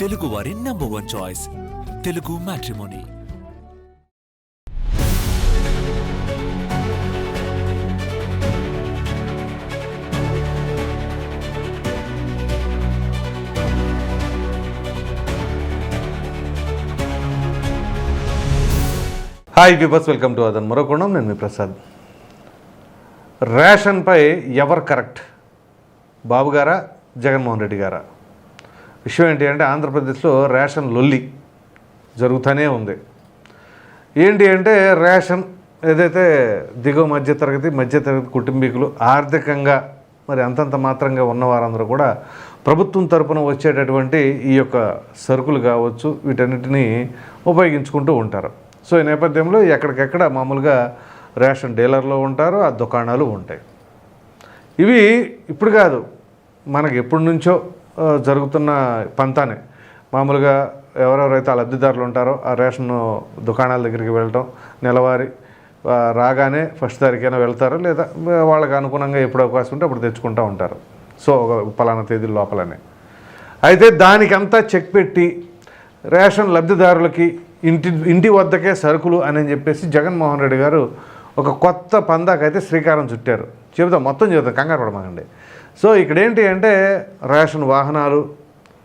తెలుగు వారి number one choice Telugu matrimony hi peepers welcome to అదన్ మరొకొండం నేను మీ ప్రసాద్ రేషన్పై ఎవరు కరెక్ట్ బాబు గారా జగన్మోహన్ రెడ్డి గారా విషయం ఏంటి అంటే ఆంధ్రప్రదేశ్లో రేషన్ లొల్లి జరుగుతూనే ఉంది. ఏంటి అంటే రేషన్ ఏదైతే దిగువ మధ్యతరగతి మధ్యతరగతి కుటుంబీకులు ఆర్థికంగా మరి అంతంత మాత్రంగా ఉన్నవారందరూ కూడా ప్రభుత్వం తరపున వచ్చేటటువంటి ఈ యొక్క సరుకులు కావచ్చు వీటన్నిటిని ఉపయోగించుకుంటూ ఉంటారు. సో ఈ నేపథ్యంలో ఎక్కడికెక్కడ మామూలుగా రేషన్ డీలర్లు ఉంటారు ఆ దుకాణాలు ఉంటాయి. ఇవి ఇప్పుడు కాదు మనకి ఎప్పటి నుంచో జరుగుతున్న పంతానే. మామూలుగా ఎవరెవరైతే ఆ లబ్ధిదారులు ఉంటారో ఆ రేషన్ దుకాణాల దగ్గరికి వెళ్ళటం నెలవారీ రాగానే ఫస్ట్ తారీఖైనా వెళ్తారు లేదా వాళ్ళకి అనుగుణంగా ఎప్పుడు అవకాశం ఉంటే అప్పుడు తెచ్చుకుంటూ ఉంటారు. సో ఒక పలానా తేదీ లోపలనే. అయితే దానికంతా చెక్ పెట్టి రేషన్ లబ్ధిదారులకి ఇంటి ఇంటి వద్దకే సరుకులు అని చెప్పేసి జగన్మోహన్ రెడ్డి గారు ఒక కొత్త పందాకైతే శ్రీకారం చుట్టారు. చెబుతాం మొత్తం చెబుతాం కంగారు పడమాకండి. సో ఇక్కడ ఏంటి అంటే రేషన్ వాహనాలు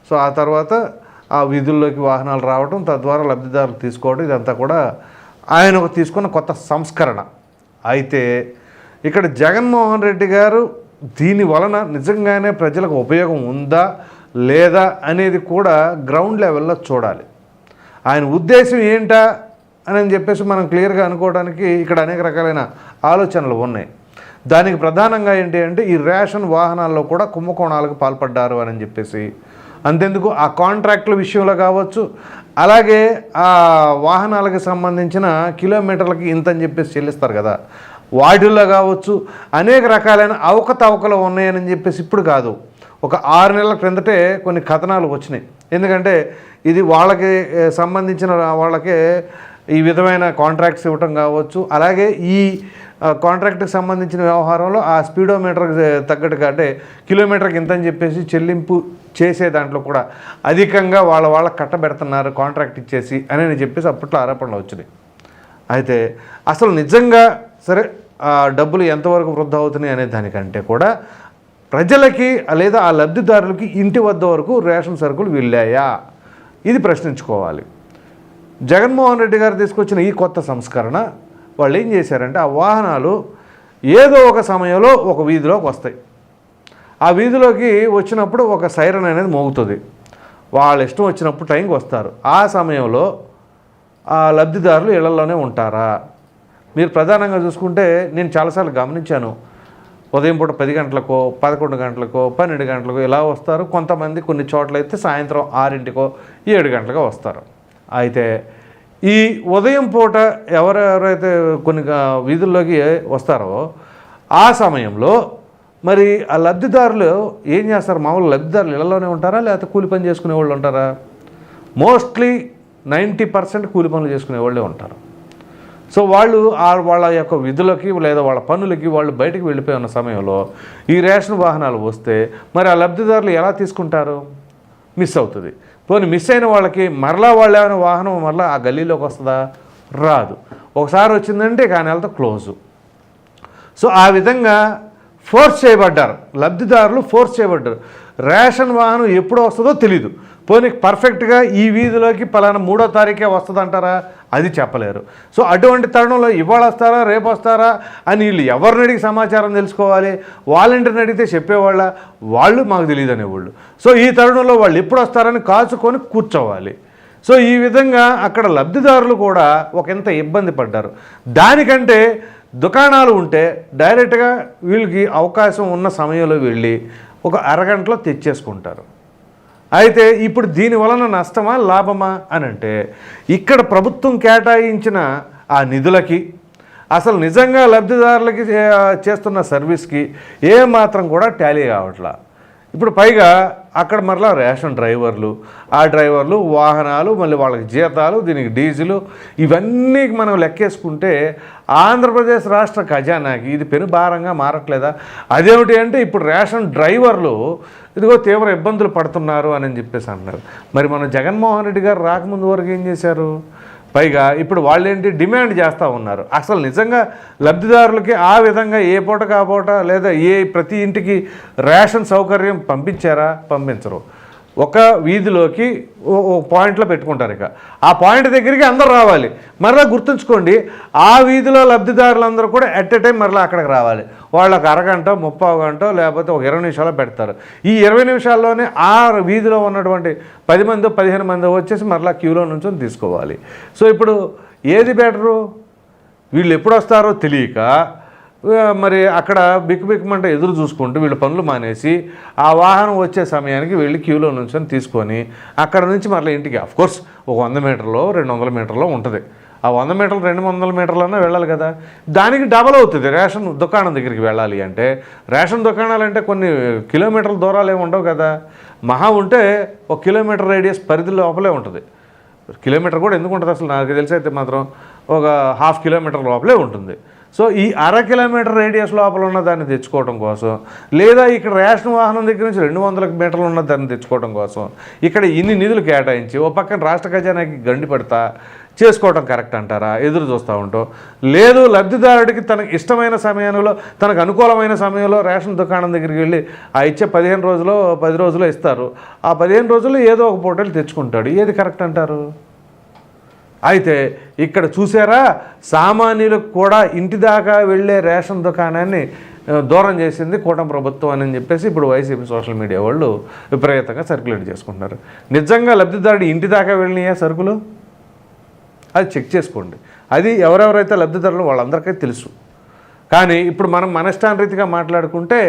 సో ఆ తర్వాత ఆ వీధుల్లోకి వాహనాలు రావడం తద్వారా లబ్ధిదారులు తీసుకోవడం ఇదంతా కూడా ఆయన తీసుకున్న కొత్త సంస్కరణ. అయితే ఇక్కడ జగన్మోహన్ రెడ్డి గారు దీని వలన నిజంగానే ప్రజలకు ఉపయోగం ఉందా లేదా అనేది కూడా గ్రౌండ్ లెవెల్లో చూడాలి. ఆయన ఉద్దేశం ఏంటా అని చెప్పేసి మనం క్లియర్గా అనుకోవడానికి ఇక్కడ అనేక రకాలైన ఆలోచనలు ఉన్నాయి. దానికి ప్రధానంగా ఏంటి అంటే ఈ రేషన్ వాహనాల్లో కూడా కుంభకోణాలకు పాల్పడ్డారు అని చెప్పేసి. అంతెందుకు? ఆ కాంట్రాక్టుల విషయంలో కావచ్చు. అలాగే ఆ వాహనాలకు సంబంధించిన కిలోమీటర్లకి ఇంత అని చెప్పేసి చెల్లిస్తారు కదా. వాటిల్లో కావచ్చు. అనేక రకాలైన అవకతవకలు ఉన్నాయని చెప్పేసి ఇప్పుడు కాదు. ఒక ఆరు నెలల క్రిందటే కొన్ని కథనాలు వచ్చినాయి. ఎందుకంటే ఇది వాళ్ళకి సంబంధించిన వాళ్ళకే ఈ విధమైన కాంట్రాక్ట్స్ ఇవ్వటం కావచ్చు. అలాగే ఈ కాంట్రాక్ట్కి సంబంధించిన వ్యవహారంలో ఆ స్పీడోమీటర్కి తగ్గట్టుగా అంటే కిలోమీటర్కి ఇంత అని చెప్పేసి చెల్లింపు చేసే దాంట్లో కూడా అధికంగా వాళ్ళ వాళ్ళ కట్టబెడుతున్నారు కాంట్రాక్ట్ ఇచ్చేసి అని చెప్పేసి అప్పట్లో ఆరోపణలు వచ్చినాయి. అయితే అసలు నిజంగా సరే ఆ డబ్బులు ఎంతవరకు వృద్ధి అవుతున్నాయి అనే దానికంటే కూడా ప్రజలకి లేదా ఆ లబ్ధిదారులకి ఇంటి వద్ద వరకు రేషన్ సరుకులు వెళ్ళాయా? ఇది ప్రశ్నించుకోవాలి. జగన్మోహన్ రెడ్డి గారు తీసుకొచ్చిన ఈ కొత్త సంస్కరణ వాళ్ళు ఏం చేశారంటే ఆ వాహనాలు ఏదో ఒక సమయంలో ఒక వీధిలోకి వస్తాయి. ఆ వీధిలోకి వచ్చినప్పుడు ఒక సైరన్ అనేది మోగుతుంది. వాళ్ళ ఇష్టం వచ్చినప్పుడు టైంకి వస్తారు. ఆ సమయంలో ఆ లబ్ధిదారులు ఇళ్ళలోనే ఉంటారా? మీరు ప్రధానంగా చూసుకుంటే నేను చాలాసార్లు గమనించాను. ఉదయం పూట పది గంటలకో పదకొండు గంటలకో పన్నెండు గంటలకో ఇలా వస్తారు. కొంతమంది కొన్ని చోట్ల అయితే సాయంత్రం ఆరింటికో ఏడు గంటలకో వస్తారు. అయితే ఈ ఉదయం పూట ఎవరెవరైతే కొన్ని వీధుల్లోకి వస్తారో ఆ సమయంలో మరి ఆ లబ్ధిదారులు ఏం చేస్తారు? మామూలు లబ్ధిదారులు ఇళ్ళలోనే ఉంటారా? లేకపోతే కూలి పని చేసుకునే వాళ్ళు ఉంటారా? మోస్ట్లీ నైంటీ పర్సెంట్ కూలి పనులు చేసుకునే వాళ్ళే ఉంటారు. సో వాళ్ళు వాళ్ళ యొక్క విధులకి లేదా వాళ్ళ పనులకి వాళ్ళు బయటకు వెళ్ళిపోయి ఉన్న సమయంలో ఈ రేషన్ వాహనాలు వస్తే మరి ఆ లబ్ధిదారులు ఎలా తీసుకుంటారు? మిస్ అవుతుంది. పోనీ మిస్ అయిన వాళ్ళకి మరలా వాళ్ళు ఏమైనా వాహనం మరలా ఆ గల్లీలోకి వస్తుందా? రాదు. ఒకసారి వచ్చిందంటే ఇక ఆ నెలతో క్లోజు సో ఆ విధంగా ఫోర్స్ చేయబడ్డారు. లబ్ధిదారులు ఫోర్స్ చేయబడ్డారు. రేషన్ వాహనం ఎప్పుడు వస్తుందో తెలీదు. పోనీ పర్ఫెక్ట్గా ఈ వీధిలోకి పలానా మూడో తారీఖే వస్తుందంటారా? అది చెప్పలేరు. సో అటువంటి తరుణంలో ఇవాళ వస్తారా రేపు వస్తారా అని వీళ్ళు ఎవరిని అడిగి సమాచారం తెలుసుకోవాలి? వాలంటీర్ని అడిగితే చెప్పేవాళ్ళ? వాళ్ళు మాకు తెలియదు అనేవాళ్ళు. సో ఈ తరుణంలో వాళ్ళు ఎప్పుడు వస్తారని కాచుకొని కూర్చోవాలి. సో ఈ విధంగా అక్కడ లబ్ధిదారులు కూడా ఒక ఎంత ఇబ్బంది పడ్డారు. దానికంటే దుకాణాలు ఉంటే డైరెక్ట్గా వీళ్ళకి అవకాశం ఉన్న సమయంలో వెళ్ళి ఒక అరగంటలో తెచ్చేసుకుంటారు. అయితే ఇప్పుడు దీని వలన నష్టమా లాభమా అని అంటే ఇక్కడ ప్రభుత్వం కేటాయించిన ఆ నిధులకి అసలు నిజంగా లబ్ధిదారులకి చేస్తున్న సర్వీస్కి ఏమాత్రం కూడా టాలీ కావట్లా. ఇప్పుడు పైగా అక్కడ మరలా రేషన్ డ్రైవర్లు ఆ డ్రైవర్లు వాహనాలు మళ్ళీ వాళ్ళకి జీతాలు దీనికి డీజిలు ఇవన్నీ మనం లెక్కేసుకుంటే ఆంధ్రప్రదేశ్ రాష్ట్ర ఖజానాకి ఇది పెను భారంగా మారట్లేదా? అదేమిటి అంటే ఇప్పుడు రేషన్ డ్రైవర్లు ఇదిగో తీవ్ర ఇబ్బందులు పడుతున్నారు అని చెప్పేసి అంటున్నారు. మరి మన జగన్మోహన్ రెడ్డి గారు రాకముందు వరకు ఏం చేశారు? పైగా ఇప్పుడు వాళ్ళేంటి డిమాండ్ చేస్తూ ఉన్నారు. అసలు నిజంగా లబ్ధిదారులకి ఆ విధంగా ఏ పూట కాపోట లేదా ఏ ప్రతి ఇంటికి రేషన్ సౌకర్యం పంపించారా? పంపించరు. ఒక వీధిలోకి ఓ ఓ పాయింట్లో పెట్టుకుంటారు ఇక. ఆ పాయింట్ దగ్గరికి అందరూ రావాలి. మరలా గుర్తుంచుకోండి ఆ వీధిలో లబ్ధిదారులందరూ కూడా ఎట్ ఎ టైం మరలా అక్కడికి రావాలి. వాళ్ళకి అరగంట ముప్పావు గంట లేకపోతే ఒక ఇరవై నిమిషాలు పెడతారు. ఈ ఇరవై నిమిషాల్లోనే ఆ వీధిలో ఉన్నటువంటి పది మంది పదిహేను మంది వచ్చేసి మరలా క్యూలో నుంచి తీసుకోవాలి. సో ఇప్పుడు ఏది బెటరు? వీళ్ళు ఎప్పుడు వస్తారో తెలియక మరి అక్కడ బిక్కుబిక్కమంట ఎదురు చూసుకుంటూ వీళ్ళు పనులు మానేసి ఆ వాహనం వచ్చే సమయానికి వెళ్ళి క్యూలో నుంచి తీసుకొని అక్కడ నుంచి మరలా ఇంటికి కోర్స్ ఒక వంద మీటర్లో రెండు వందల మీటర్లో ఉంటుంది. ఆ వంద మీటర్లు రెండు వందల మీటర్లన్నా వెళ్ళాలి కదా. దానికి డబల్ అవుతుంది. రేషన్ దుకాణం దగ్గరికి వెళ్ళాలి అంటే రేషన్ దుకాణాలు అంటే కొన్ని కిలోమీటర్ల దూరాలు ఏమి ఉండవు కదా. మహా ఉంటే ఒక కిలోమీటర్ రేడియస్ పరిధి లోపలే ఉంటుంది. కిలోమీటర్ కూడా ఎందుకు ఉంటుంది అసలు? నాకు తెలిసి అయితే మాత్రం ఒక హాఫ్ కిలోమీటర్ లోపలే ఉంటుంది. సో ఈ అర కిలోమీటర్ రేడియస్ లోపల ఉన్న దాన్ని తెచ్చుకోవడం కోసం లేదా ఇక్కడ రేషన్ వాహనం దగ్గర నుంచి రెండు వందల మీటర్లు ఉన్న దాన్ని తెచ్చుకోవడం కోసం ఇక్కడ ఇన్ని నిధులు కేటాయించి ఓ పక్కన రాష్ట్ర ఖజానాకి గండి పెడతా చేసుకోవడం కరెక్ట్ అంటారా? ఎదురు చూస్తూ ఉంటాం. లేదు లబ్ధిదారుడికి తనకు ఇష్టమైన సమయంలో తనకు అనుకూలమైన సమయంలో రేషన్ దుకాణం దగ్గరికి వెళ్ళి ఆ ఇచ్చే పదిహేను రోజులు పది రోజులు ఇస్తారు. ఆ పదిహేను రోజుల్లో ఏదో ఒక పూటలు తెచ్చుకుంటాడు. ఏది కరెక్ట్ అంటారు? అయితే ఇక్కడ చూసారా సామాన్యులకు కూడా ఇంటి దాకా వెళ్ళే రేషన్ దుకాణాన్ని దూరం చేసింది కూటమి ప్రభుత్వం అని చెప్పేసి ఇప్పుడు వైసీపీ సోషల్ మీడియా వాళ్ళు విపరీతంగా సర్క్యులేట్ చేసుకుంటున్నారు. నిజంగా లబ్ధిదారుడు ఇంటి దాకా వెళ్ళినాయా సరుకులు? అది చెక్ చేసుకోండి. అది ఎవరెవరైతే లబ్ధిదారులు వాళ్ళందరికీ తెలుసు. కానీ ఇప్పుడు మనం మనష్టానరీతిగా మాట్లాడుకుంటే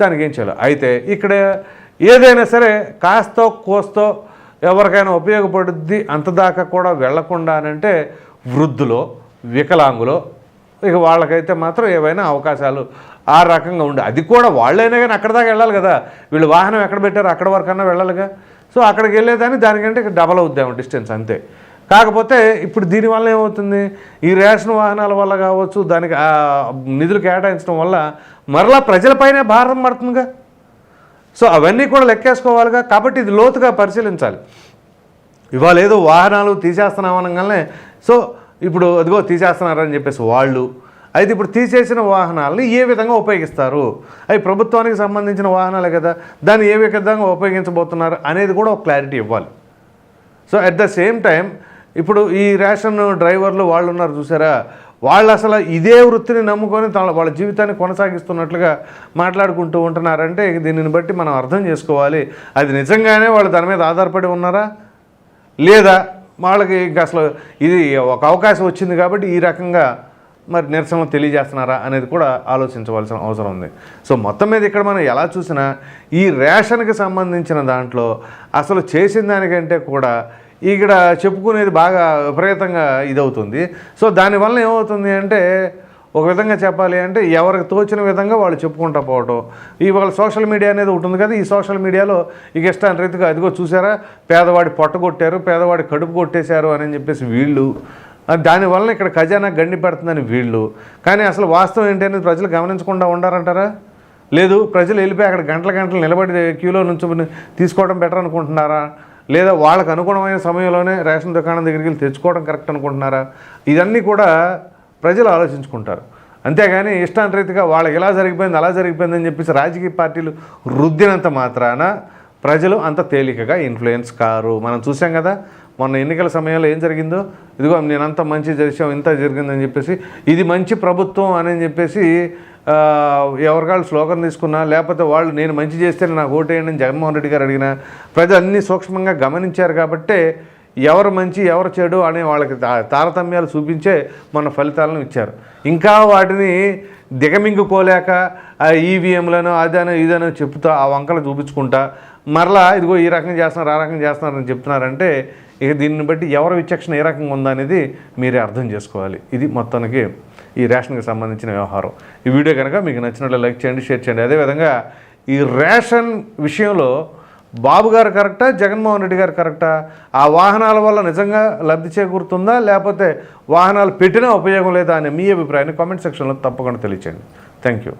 దానికి ఏం చేయాలి? అయితే ఇక్కడ ఏదైనా సరే కాస్తో కోస్తో ఎవరికైనా ఉపయోగపడుద్ది అంతదాకా కూడా వెళ్ళకుండా అంటే వృద్ధులో వికలాంగులో ఇక వాళ్ళకైతే మాత్రం ఏవైనా అవకాశాలు ఆ రకంగా ఉండే అది కూడా వాళ్ళైనా కానీ అక్కడ దాకా వెళ్ళాలి కదా. వీళ్ళు వాహనం ఎక్కడ పెట్టారు అక్కడ వరకన్నా వెళ్ళాలిగా. సో అక్కడికి వెళ్ళేదాన్ని దానికంటే ఇక డబల్ అవుద్దాము డిస్టెన్స్ అంతే. కాకపోతే ఇప్పుడు దీనివల్ల ఏమవుతుంది? ఈ రేషన్ వాహనాల వల్ల కావచ్చు దానికి నిధులు కేటాయించడం వల్ల మరలా ప్రజలపైనే భారం పడుతుందిగా. సో అవన్నీ కూడా లెక్కేసుకోవాలిగా. కాబట్టి ఇది లోతుగా పరిశీలించాలి. ఇవాళ ఏదో వాహనాలు తీసేస్తున్నాం అనగానే సో ఇప్పుడు అదిగో తీసేస్తున్నారని చెప్పేసి వాళ్ళు అయితే ఇప్పుడు తీసేసిన వాహనాలని ఏ విధంగా ఉపయోగిస్తారు? అవి ప్రభుత్వానికి సంబంధించిన వాహనాలే కదా దాన్ని ఏ విధంగా ఉపయోగించబోతున్నారు అనేది కూడా ఒక క్లారిటీ ఇవ్వాలి. So at the same time ఇప్పుడు ఈ రేషన్ డ్రైవర్లు వాళ్ళు ఉన్నారు చూసారా? వాళ్ళు అసలు ఇదే వృత్తిని నమ్ముకొని తన వాళ్ళ జీవితాన్ని కొనసాగిస్తున్నట్లుగా మాట్లాడుకుంటూ ఉంటున్నారంటే దీనిని బట్టి మనం అర్థం చేసుకోవాలి. అది నిజంగానే వాళ్ళు దాని మీద ఆధారపడి ఉన్నారా? లేదా వాళ్ళకి ఇంకా అసలు ఇది ఒక అవకాశం వచ్చింది కాబట్టి ఈ రకంగా మరి నిరసన తెలియజేస్తున్నారా అనేది కూడా ఆలోచించవలసిన అవసరం ఉంది. సో మొత్తం మీద ఇక్కడ మనం ఎలా చూసినా ఈ రేషన్కి సంబంధించిన దాంట్లో అసలు చేసిన దానికంటే కూడా ఇక్కడ చెప్పుకునేది బాగా విపరీతంగా ఇదవుతుంది. సో దానివల్ల ఏమవుతుంది అంటే ఒక విధంగా చెప్పాలి అంటే ఎవరికి తోచిన విధంగా వాళ్ళు చెప్పుకుంటా పోవటం. ఇవాళ సోషల్ మీడియా అనేది ఉంటుంది కదా ఈ సోషల్ మీడియాలో ఇక ఇష్టాన్ని రీతిగా అదిగో చూసారా పేదవాడి పొట్ట కొట్టారు పేదవాడి కడుపు కొట్టేశారు అని చెప్పేసి వీళ్ళు. దానివల్ల ఇక్కడ ఖజానా గండి పెడుతుందని వీళ్ళు. కానీ అసలు వాస్తవం ఏంటి అనేది ప్రజలు గమనించకుండా ఉండారంటారా లేదు ప్రజలు వెళ్ళిపోయి అక్కడ గంటల గంటలు నిలబడి క్యూలో నుంచి తీసుకోవడం బెటర్ అనుకుంటున్నారా? లేదా వాళ్ళకు అనుగుణమైన సమయంలోనే రేషన్ దుకాణం దగ్గరికి వెళ్ళి తెచ్చుకోవడం కరెక్ట్ అనుకుంటున్నారా? ఇవన్నీ కూడా ప్రజలు ఆలోచించుకుంటారు. అంతేగాని ఇష్టాంతరీతిగా వాళ్ళకి ఇలా జరిగిపోయింది అలా జరిగిపోయిందని చెప్పేసి రాజకీయ పార్టీలు రుద్దినంత మాత్రాన ప్రజలు అంత తేలికగా ఇన్ఫ్లుయెన్స్ కారు. మనం చూసాం కదా మొన్న ఎన్నికల సమయంలో ఏం జరిగిందో? ఇదిగో నేనంత మంచి చేసాం ఇంత జరిగిందని చెప్పేసి ఇది మంచి ప్రభుత్వం అని చెప్పేసి ఎవరికాళ్ళు స్లోగన్ తీసుకున్నా లేకపోతే వాళ్ళు నేను మంచి చేస్తే నాకు ఓటేయండి అని జగన్మోహన్ రెడ్డి గారు అడిగిన ప్రజలు అన్ని సూక్ష్మంగా గమనించారు కాబట్టే ఎవరు మంచి ఎవరు చెడు అనే వాళ్ళకి తారతమ్యాలు చూపించే మన ఫలితాలను ఇచ్చారు. ఇంకా వాటిని దిగమింగుకోలేక ఆ ఈవీఎంలను అదనో ఇదనో చెప్తా ఆ వంకలు చూపించుకుంటా మరలా ఇదిగో ఈ రకంగా చేస్తున్నారు ఆ రకంగా చేస్తున్నారని చెప్తున్నారంటే ఇక దీన్ని బట్టి ఎవరి విచక్షణ ఏ రకంగా ఉందా అనేది మీరే అర్థం చేసుకోవాలి. ఇది మొత్తానికి ఈ రేషన్కి సంబంధించిన వ్యవహారం. ఈ వీడియో కనుక మీకు నచ్చినట్లు లైక్ చేయండి షేర్ చేయండి. అదేవిధంగా ఈ రేషన్ విషయంలో బాబు గారు కరెక్టా జగన్మోహన్ రెడ్డి గారు కరెక్టా? ఆ వాహనాల వల్ల నిజంగా లబ్ధి చేకూరుతుందా? లేకపోతే వాహనాలు పెట్టినా ఉపయోగం లేదా అనే మీ అభిప్రాయాన్ని కామెంట్ సెక్షన్లో తప్పకుండా తెలియచేయండి. Thank you